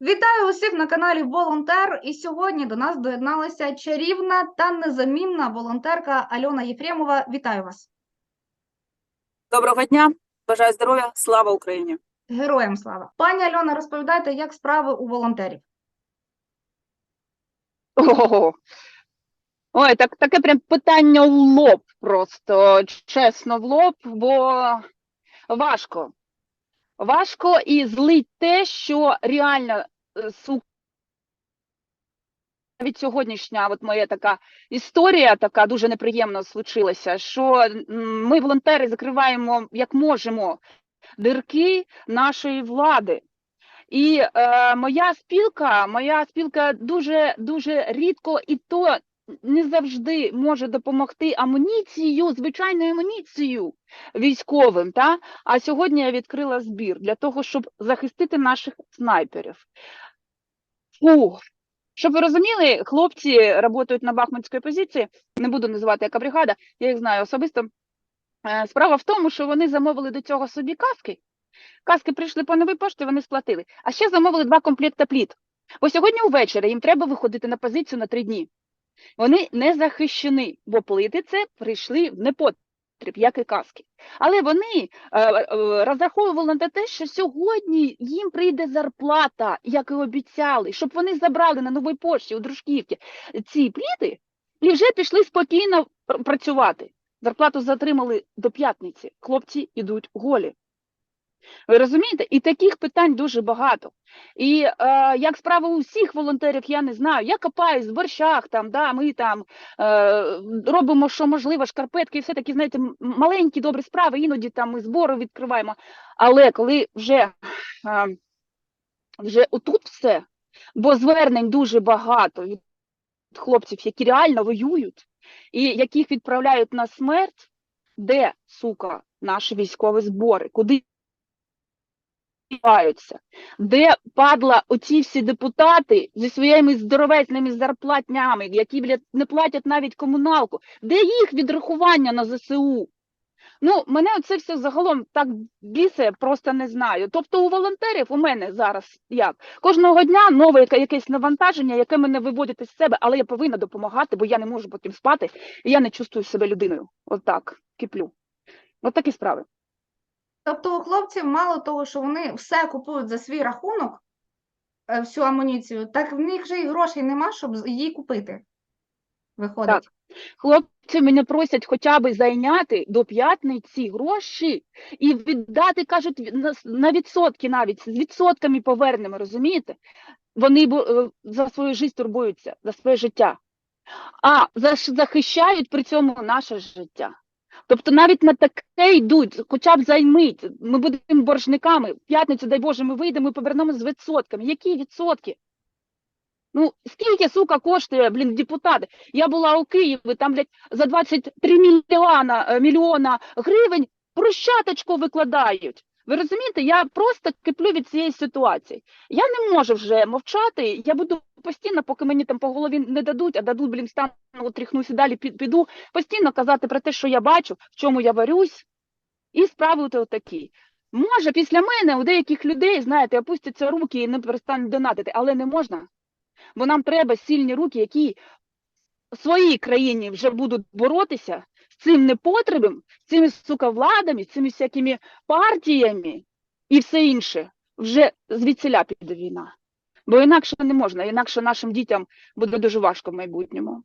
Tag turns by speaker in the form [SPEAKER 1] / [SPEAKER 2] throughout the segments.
[SPEAKER 1] Вітаю усіх на каналі Волонтер. І сьогодні до нас доєдналася чарівна та незамінна волонтерка Альона Єфремова. Вітаю вас!
[SPEAKER 2] Доброго дня, бажаю здоров'я, слава Україні.
[SPEAKER 1] Героям слава! Пані Альона, розповідайте, як справи у волонтерів.
[SPEAKER 3] Ого. Ой, так, таке прям питання в лоб просто, чесно, в лоб, бо важко. Важко і злить те, що реально е. Навіть сьогоднішня от моя така історія, така дуже неприємно случилася, що ми, волонтери, закриваємо як можемо дирки нашої влади. І е, моя спілка, моя спілка дуже дуже рідко і то не завжди може допомогти амуніцією, звичайною амуніцією військовим. Та? А сьогодні я відкрила збір для того, щоб захистити наших снайперів. Фу. Щоб ви розуміли, хлопці працюють на бахмутській позиції, не буду називати яка бригада, я їх знаю особисто. Е, Справа в тому, що вони замовили до цього собі каски. Каски прийшли по новій пошті, вони сплатили. А ще замовили два комплекти пліт. Бо сьогодні увечері їм треба виходити на позицію на три дні. Вони не захищені, бо плити це прийшли в непотріб, як і каски. Але вони е, е, розраховували на те, що сьогодні їм прийде зарплата, як і обіцяли, щоб вони забрали на новій пошті у дружківки ці пліти і вже пішли спокійно пр- працювати. Зарплату затримали до п'ятниці. Хлопці йдуть голі. Ви розумієте? І таких питань дуже багато. І е, як справа у всіх волонтерів, я не знаю. Я копаюсь в борщах, там, да, ми там е, робимо, що можливо, шкарпетки і все такі, знаєте, маленькі добрі справи, іноді там ми збори відкриваємо. Але коли вже, е, вже отут все, бо звернень дуже багато від хлопців, які реально воюють, і яких відправляють на смерть, де, сука, наші військові збори, куди діваються, де падла оці всі депутати зі своїми здоровезними зарплатнями, які блядь, не платять навіть комуналку, де їх відрахування на ЗСУ? Ну, мене це все загалом так бісе, просто не знаю. Тобто у волонтерів у мене зараз як? Кожного дня нове якесь навантаження, яке мене виводить із себе, але я повинна допомагати, бо я не можу потім спати, і я не чувствую себе людиною. Отак, киплю. От справи.
[SPEAKER 1] Тобто у хлопців мало того, що вони все купують за свій рахунок, е, всю амуніцію, так в них же і грошей нема, щоб її купити. Виходить.
[SPEAKER 3] Так. Хлопці мене просять хоча б зайняти до п'ятниці гроші і віддати, кажуть, на, відсотки навіть, з відсотками повернемо, розумієте? Вони е, за свою життя турбуються, за своє життя, а захищають при цьому наше життя. Тобто навіть на таке йдуть, хоча б займіть, ми будемо боржниками, в п'ятницю, дай Боже, ми вийдемо і повернемося з відсотками. Які відсотки? Ну, скільки, сука, коштує, блін, депутати? Я була у Києві, там, блядь, за 23 мільйона, е, мільйона гривень прощаточку викладають. Ви розумієте, я просто киплю від цієї ситуації. Я не можу вже мовчати, я буду постійно, поки мені там по голові не дадуть, а дадуть, блін, стану, тріхнусь далі піду, постійно казати про те, що я бачу, в чому я варюсь, і справи отакі. Може, після мене у деяких людей, знаєте, опустяться руки і не перестануть донатити, але не можна. Бо нам треба сильні руки, які в своїй країні вже будуть боротися цим непотребом, цими сука владами, цими всякими партіями і все інше. Вже звідсіля піде війна. Бо інакше не можна, інакше нашим дітям буде дуже важко в майбутньому.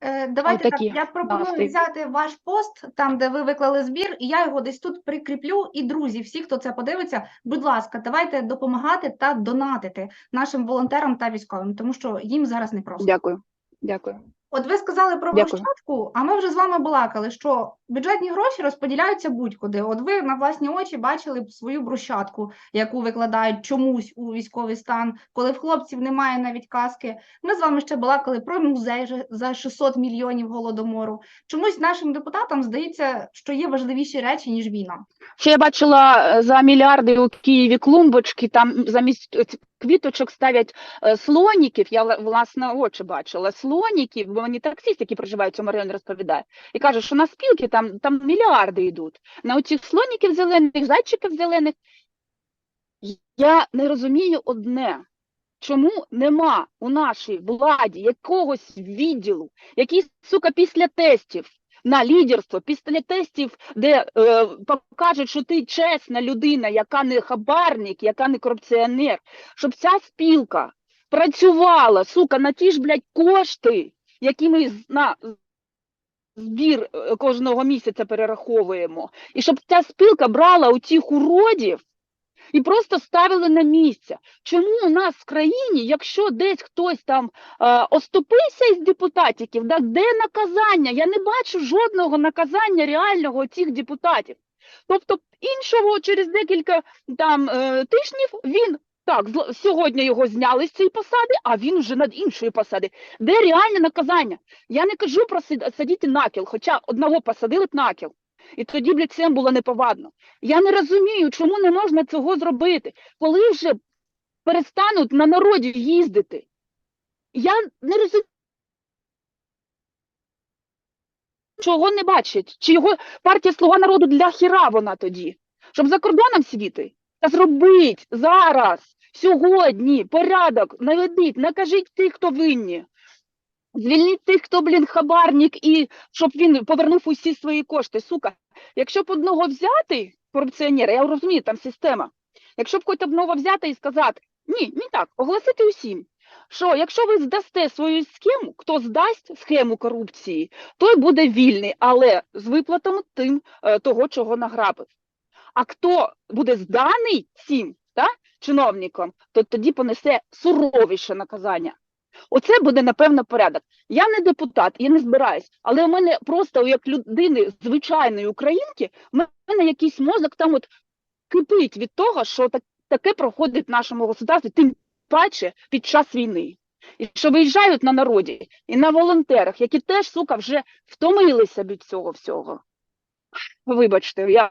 [SPEAKER 1] Е, Давайте так, я пропоную
[SPEAKER 3] настрій.
[SPEAKER 1] взяти ваш пост, там, де ви виклали збір, і я його десь тут прикріплю. І друзі, всі, хто це подивиться, будь ласка, давайте допомагати та донатити нашим волонтерам та військовим, тому що їм зараз непросто.
[SPEAKER 3] Дякую. Дякую.
[SPEAKER 1] От ви сказали про
[SPEAKER 3] Дякую.
[SPEAKER 1] брусчатку, а ми вже з вами балакали, що бюджетні гроші розподіляються будь-куди. От ви на власні очі бачили б свою брусчатку, яку викладають чомусь у військовий стан, коли в хлопців немає навіть каски. Ми з вами ще балакали про музей за 600 мільйонів голодомору. Чомусь нашим депутатам здається, що є важливіші речі, ніж війна.
[SPEAKER 3] Ще я бачила е, за мільярди у Києві клумбочки, там замість квіточок ставлять е, слоніків. Я вла- власне очі бачила слоніків, бо мені таксист, який проживає в цьому районі, розповідає. І каже, що на спілки там, там мільярди йдуть. На оцих слоніків зелених, зайчиків зелених. Я не розумію одне. чому нема у нашій владі якогось відділу, який, сука, після тестів на лідерство, після тестів, де е, покажуть, що ти чесна людина, яка не хабарник, яка не корупціонер, щоб ця спілка працювала, сука, на ті ж, блядь, кошти, які ми на збір е, кожного місяця перераховуємо, і щоб ця спілка брала у тих уродів і просто ставили на місця. Чому у нас в країні, якщо десь хтось там е, оступився із депутатів, да, де наказання? Я не бачу жодного наказання реального цих депутатів. Тобто іншого через декілька там е, тижнів він так, сьогодні його зняли з цієї посади, а він вже над іншої посади. Де реальне наказання? Я не кажу про садити накіл, хоча одного посадили б накіл. І тоді б всім було неповадно. Я не розумію, чому не можна цього зробити, коли вже перестануть на народі їздити. Я не розумію. Чого не бачать? Чи його партія Слуга народу для хіра вона тоді? Щоб за кордоном сидіти? Та зробіть зараз, сьогодні, порядок, наведіть, накажіть тих, хто винні. Звільніть тих, хто, блін, хабарник, і щоб він повернув усі свої кошти. Сука, якщо б одного взяти корупціонера, я розумію, там система. Якщо б хоч одного взяти і сказати, ні, не так, оголосити усім, що якщо ви здасте свою схему, хто здасть схему корупції, той буде вільний, але з виплатами тим е, того, чого награбив. А хто буде зданий цим та, чиновникам, то тоді понесе суровіше наказання. Оце буде, напевно, порядок. Я не депутат, я не збираюсь, але у мене просто як людини звичайної українки, в мене якийсь мозок там от кипить від того, що так, таке проходить в нашому государстві, тим паче під час війни. І що виїжджають на народі і на волонтерах, які теж, сука, вже втомилися від цього всього. Вибачте, я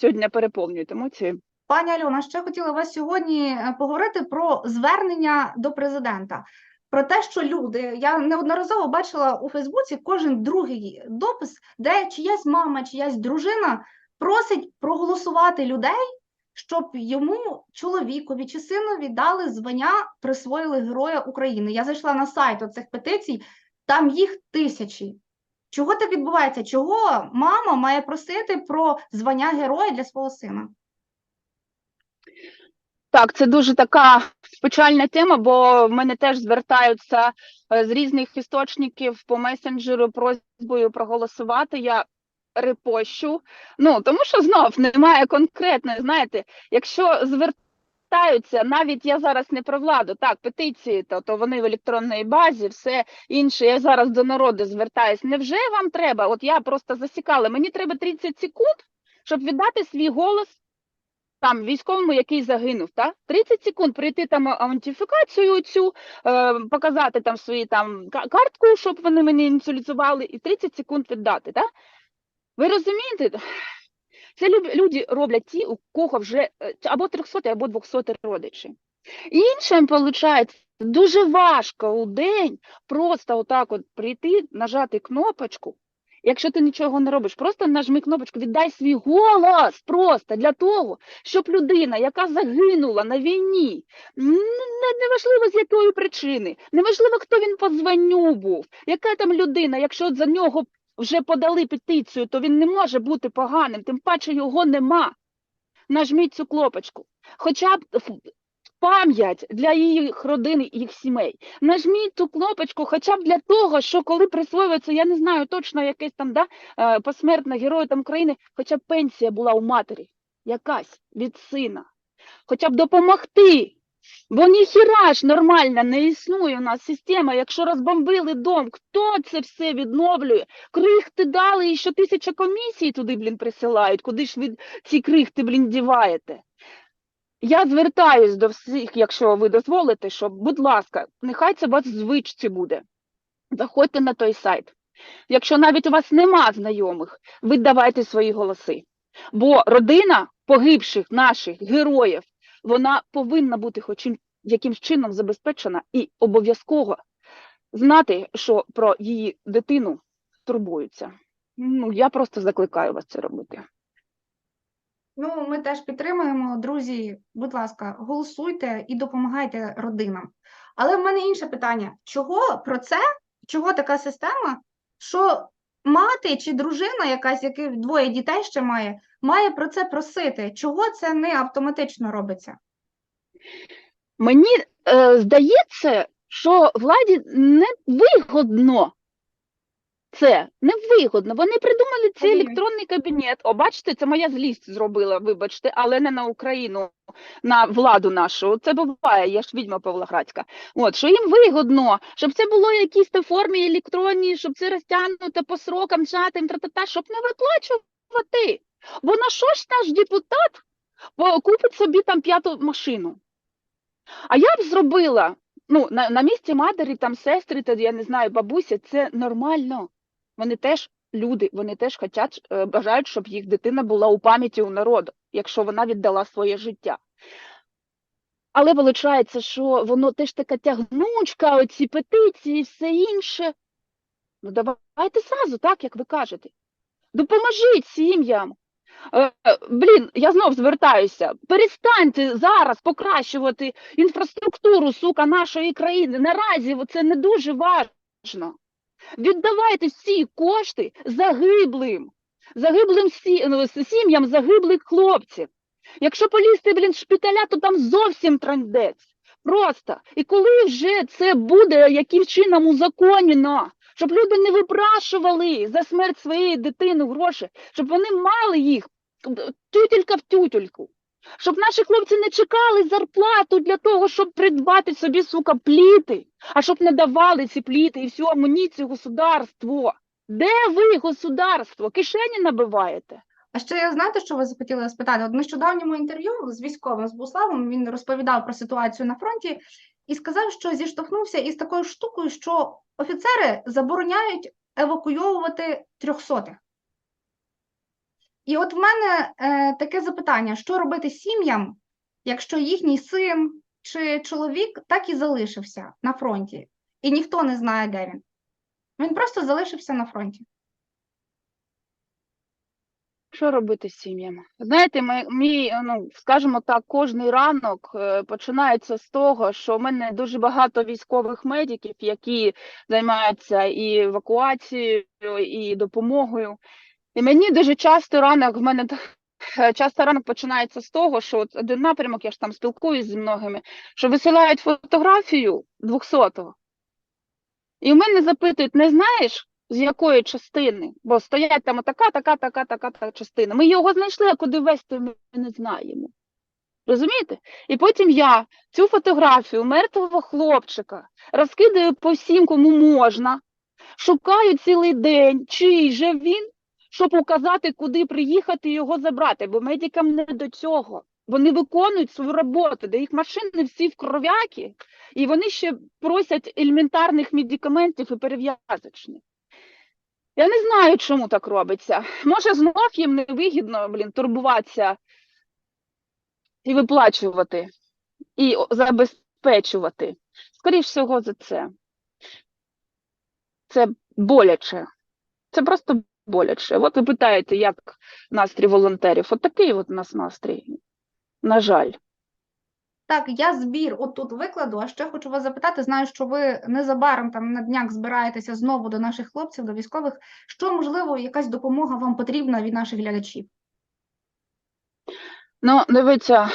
[SPEAKER 3] сьогодні переповнюю емоції.
[SPEAKER 1] Пані Альона, ще хотіла вас сьогодні е, поговорити про звернення до президента. Про те, що люди, я неодноразово бачила у Фейсбуці кожен другий допис, де чиясь мама, чиясь дружина просить проголосувати людей, щоб йому, чоловікові чи синові дали звання, присвоїли Героя України. Я зайшла на сайт оцих петицій, там їх тисячі. Чого так відбувається? Чого мама має просити про звання героя для свого сина?
[SPEAKER 3] Так, це дуже така печальна тема, бо в мене теж звертаються е, з різних істочників по месенджеру просьбою проголосувати. Я репощу. Ну тому що знов немає конкретної, знаєте, якщо звертаються, навіть я зараз не про владу, так, петиції, то, то вони в електронній базі, все інше. Я зараз до народу звертаюсь. Невже вам треба? От я просто засікала, мені треба 30 секунд, щоб віддати свій голос там військовому, який загинув, та 30 секунд прийти там аутентифікацію цю, е, показати там свої там картку, щоб вони мені ініціалізували, і 30 секунд віддати. Та? Ви розумієте? Це люди роблять ті, у кого вже е, або 300, або 200 родичі. Іншим, виходить, дуже важко у день просто отак от прийти, нажати кнопочку. Якщо ти нічого не робиш, просто нажми кнопочку, віддай свій голос просто для того, щоб людина, яка загинула на війні, неважливо з якої причини, неважливо, хто він по званню був, яка там людина, якщо за нього вже подали петицію, то він не може бути поганим, тим паче його нема. Нажміть цю кнопочку. Хоча б пам'ять для їх родин їх сімей. Нажміть цю кнопочку, хоча б для того, що коли присвоюється, я не знаю точно якесь там да, е, посмертне герою там країни, хоча б пенсія була у матері, якась від сина, хоча б допомогти. Бо ніхіра ж нормально не існує у нас система. Якщо розбомбили дом, хто це все відновлює? Крихти дали і що тисяча комісій туди, блін, присилають. Куди ж ви ці крихти, блін, діваєте? Я звертаюсь до всіх, якщо ви дозволите, що, будь ласка, нехай це у вас звичці буде. Заходьте на той сайт. Якщо навіть у вас нема знайомих, ви давайте свої голоси. Бо родина погибших наших героїв, вона повинна бути хоч якимсь чином забезпечена і обов'язково знати, що про її дитину турбуються. Ну, я просто закликаю вас це робити.
[SPEAKER 1] Ну, ми теж підтримуємо. Друзі, будь ласка, голосуйте і допомагайте родинам. Але в мене інше питання: чого про це, чого така система, що мати чи дружина, якась, яких двоє дітей ще має, має про це просити? Чого це не автоматично робиться?
[SPEAKER 3] Мені е, здається, що владі не вигодно це, не вигодно. Вони придумали цей електронний кабінет. О, бачите, це моя злість зробила, вибачте, але не на Україну, на владу нашу. Це буває, я ж відьма Павлоградська. От, що їм вигодно, щоб це було в якійсь то формі електронній, щоб це розтягнуто по срокам, чатам, тра-та-та, щоб не виплачувати. Бо на що ж наш депутат купить собі там п'яту машину? А я б зробила, ну, на, на місці матері, там сестри, та я не знаю, бабуся, це нормально. Вони теж люди, вони теж хотять, е, бажають, щоб їх дитина була у пам'яті у народу, якщо вона віддала своє життя. Але виходить, що воно теж така тягнучка, оці петиції і все інше. Ну, давайте зразу, так, як ви кажете. Допоможіть сім'ям. Е, Блін, я знов звертаюся. Перестаньте зараз покращувати інфраструктуру, сука, нашої країни. Наразі це не дуже важно. Віддавайте всі кошти загиблим, загиблим ну, сім'ям загиблих хлопців. Якщо полізти, блін, шпиталя, то там зовсім трандець. Просто. І коли вже це буде яким чином узаконено, щоб люди не випрашували за смерть своєї дитини гроші, щоб вони мали їх тютелька в тютельку. Щоб наші хлопці не чекали зарплату для того, щоб придбати собі, сука, пліти, а щоб не давали ці пліти і всю амуніцію государству. Де ви, государство? Кишені набиваєте?
[SPEAKER 1] А ще я знаєте, що ви захотіли спитати? От нещодавньому інтерв'ю з військовим з Буславом він розповідав про ситуацію на фронті і сказав, що зіштовхнувся із такою штукою, що офіцери забороняють евакуйовувати трьохсотих. І от в мене е, таке запитання: що робити сім'ям, якщо їхній син чи чоловік так і залишився на фронті, і ніхто не знає, де він? Він просто залишився на фронті.
[SPEAKER 3] Що робити з сім'ями? Знаєте, ми, мій, ну, скажімо так, кожний ранок е, починається з того, що в мене дуже багато військових медиків, які займаються і евакуацією, і допомогою. І мені дуже часто ранок, в мене е, часто ранок починається з того, що от один напрямок, я ж там спілкуюсь зі многими, що висилають фотографію 200-го. І в мене запитують, не знаєш, з якої частини? Бо стоять там така, така, така, така, така частина. Ми його знайшли, а куди вести ми не знаємо. Розумієте? І потім я цю фотографію мертвого хлопчика розкидаю по всім, кому можна, шукаю цілий день, чий же він, щоб указати, куди приїхати і його забрати, бо медикам не до цього. Вони виконують свою роботу, де їх машини всі в кров'яки, і вони ще просять елементарних медикаментів і перев'язочних. Я не знаю, чому так робиться. Може, знов їм не вигідно, блін, турбуватися і виплачувати, і забезпечувати. Скоріш всього за це. Це боляче. Це просто боляче. От ви питаєте, як настрій волонтерів. От такий от у нас настрій. На жаль.
[SPEAKER 1] Так, я збір отут викладу, а ще хочу вас запитати, знаю, що ви незабаром там на днях збираєтеся знову до наших хлопців, до військових. Що, можливо, якась допомога вам потрібна від наших глядачів?
[SPEAKER 3] Ну, дивіться,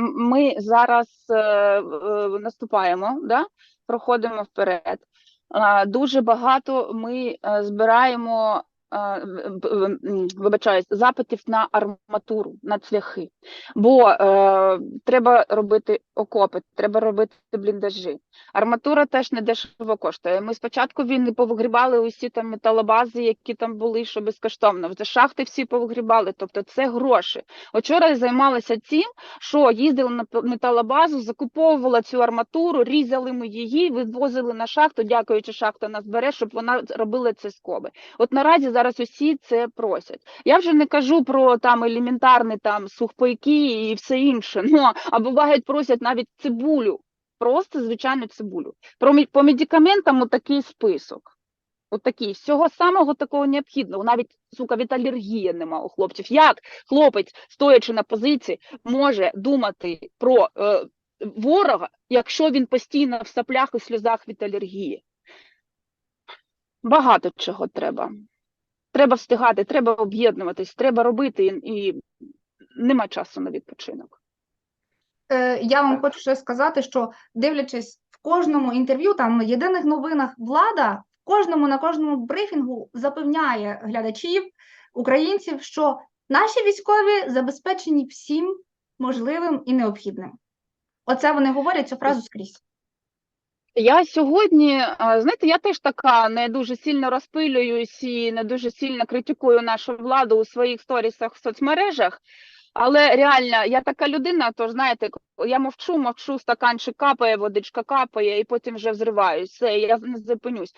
[SPEAKER 3] ми зараз е, е, наступаємо, да? проходимо вперед. Дуже багато ми е, збираємо, вибачаюсь, запитів на арматуру, на цвяхи. Бо е, треба робити окопи, треба робити бліндажі. Арматура теж не дешево коштує. Ми спочатку війни повигрібали усі там металобази, які там були, що безкоштовно. Вже шахти всі повигрібали, тобто це гроші. Вчора я займалася тим, що їздила на металобазу, закуповувала цю арматуру, різали ми її, вивозили на шахту, дякуючи, шахта нас бере, щоб вона робила ці скоби. От наразі зараз усі це просять. Я вже не кажу про там елементарні там сухпайки і все інше. Ну а бувають просять навіть цибулю, просто звичайну цибулю. Про по медикаментам такий список.
[SPEAKER 4] От такі, всього самого такого необхідного. Навіть сука від алергії нема у хлопців. Як хлопець, стоячи на позиції, може думати про е, ворога, якщо він постійно в саплях і сльозах від алергії? Багато чого треба. Треба встигати, треба об'єднуватись, треба робити, і, нема часу на відпочинок.
[SPEAKER 1] Е, Я вам
[SPEAKER 4] Так.
[SPEAKER 1] хочу ще сказати, що дивлячись в кожному інтерв'ю, там на єдиних новинах влада в кожному на кожному брифінгу запевняє глядачів, українців, що наші військові забезпечені всім можливим і необхідним. Оце вони говорять цю фразу скрізь.
[SPEAKER 4] Я сьогодні, знаєте, я теж така не дуже сильно розпилююсь і не дуже сильно критикую нашу владу у своїх сторісах в соцмережах. Але реально, я така людина, то знаєте, я мовчу, мовчу, стаканчик капає, водичка капає, і потім вже взриваюсь. Все, я не зупинюсь.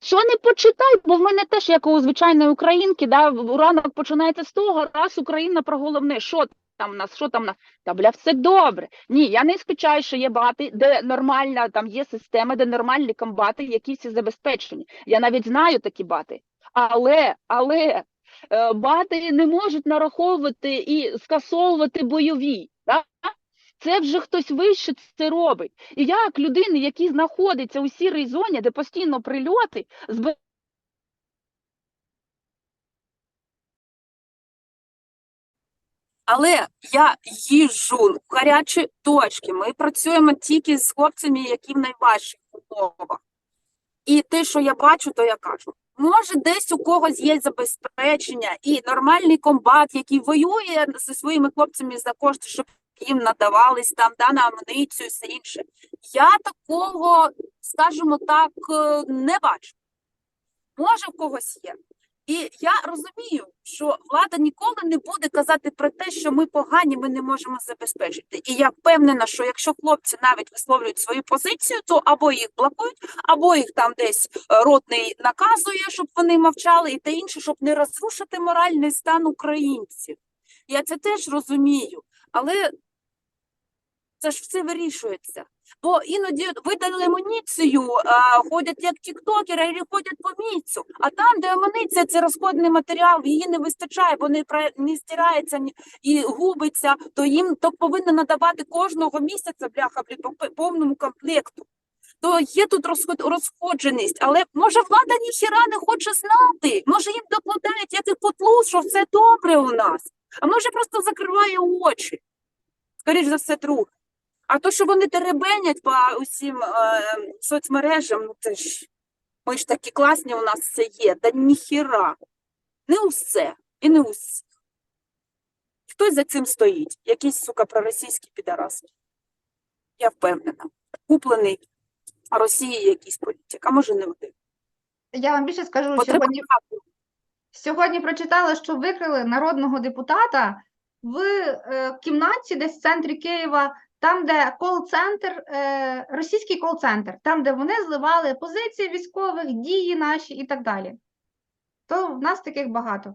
[SPEAKER 4] Що не почитай, бо в мене теж, як у звичайної українки, да, ранок починається з того, раз Україна про головне, що там в нас, що там в нас. Та бля, все добре. Ні, я не скучаю, що є багато, де нормальна, там є система, де нормальні комбати, які всі забезпечені. Я навіть знаю такі бати. Але, але е, бати не можуть нараховувати і скасовувати бойові. Да? Це вже хтось вище це робить. І як людини, які знаходяться у сірій зоні, де постійно прильоти, зб...
[SPEAKER 3] Але я їжджу в гарячі точки. Ми працюємо тільки з хлопцями, які в найважчих умовах. І те, що я бачу, то я кажу. Може, десь у когось є забезпечення і нормальний комбат, який воює зі своїми хлопцями за кошти, щоб їм надавались там да, на амуніцію і все інше. Я такого, скажімо так, е, не бачу. Може, в когось є. І я розумію, що влада ніколи не буде казати про те, що ми погані, ми не можемо забезпечити. І я впевнена, що якщо хлопці навіть висловлюють свою позицію, то або їх блокують, або їх там десь е, ротний наказує, щоб вони мовчали, і те інше, щоб не розрушити моральний стан українців. Я це теж розумію, але це ж все вирішується. Бо іноді видали амуніцію, а, ходять як тіктокери, і ходять по місцю. А там, де амуніція, це розходний матеріал, її не вистачає, бо не, не стирається і губиться, то їм то повинно надавати кожного місяця бляха по повному комплекту. То є тут розход, розходженість, але може влада ніхіра не хоче знати. Може їм докладають як і потлу, що все добре у нас. А може просто закриває очі. Скоріш за все, друге. А то, що вони теребенять по усім е, соцмережам, ну це ж ми ж такі класні, у нас все є. Та ніхіра. Не усе і не усі. Хтось за цим стоїть. Якийсь, сука, проросійський підарас. Я впевнена. Куплений Росією якийсь політик, а може не один.
[SPEAKER 1] Я вам більше скажу,
[SPEAKER 3] треба
[SPEAKER 1] сьогодні. Сьогодні прочитала, що викрили народного депутата в е, кімнаті десь в центрі Києва, там, де кол-центр, е, російський кол-центр, там, де вони зливали позиції військових, дії наші і так далі. То в нас таких багато.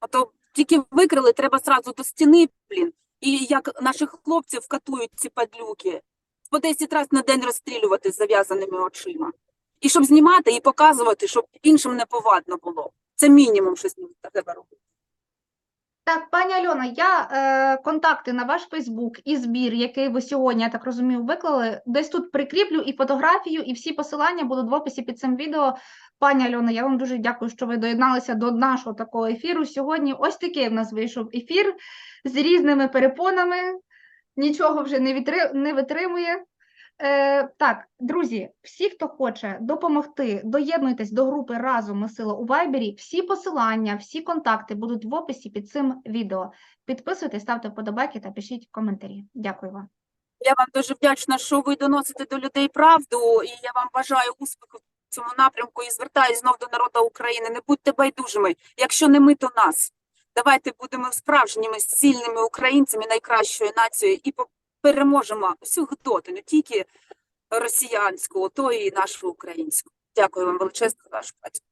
[SPEAKER 3] А то тільки викрили, треба зразу до стіни, блін. І як наших хлопців катують ці падлюки, по 10 разів на день розстрілювати з зав'язаними очима. І щоб знімати і показувати, щоб іншим не повадно було. Це мінімум, що з ним треба робити.
[SPEAKER 1] Так, пані Альона, я е, контакти на ваш Фейсбук і збір, який ви сьогодні, я так розумію, виклали, десь тут прикріплю і фотографію, і всі посилання будуть в описі під цим відео. Пані Альона, я вам дуже дякую, що ви доєдналися до нашого такого ефіру. Сьогодні ось такий в нас вийшов ефір з різними перепонами, нічого вже не, вітри... не витримує. Е, так, друзі, всі, хто хоче допомогти, доєднуйтесь до групи Разом ми сила у Вайбері. Всі посилання, всі контакти будуть в описі під цим відео. Підписуйтесь, ставте вподобайки та пишіть коментарі. Дякую вам.
[SPEAKER 3] Я вам дуже вдячна, що ви доносите до людей правду, і я вам бажаю успіху в цьому напрямку і звертаюсь знов до народу України. Не будьте байдужими. Якщо не ми, то нас. Давайте будемо справжніми сильними українцями, найкращою нацією, і переможемо всю гдоту, не тільки росіянську, то і нашу українську. Дякую вам величезно за вашу працю.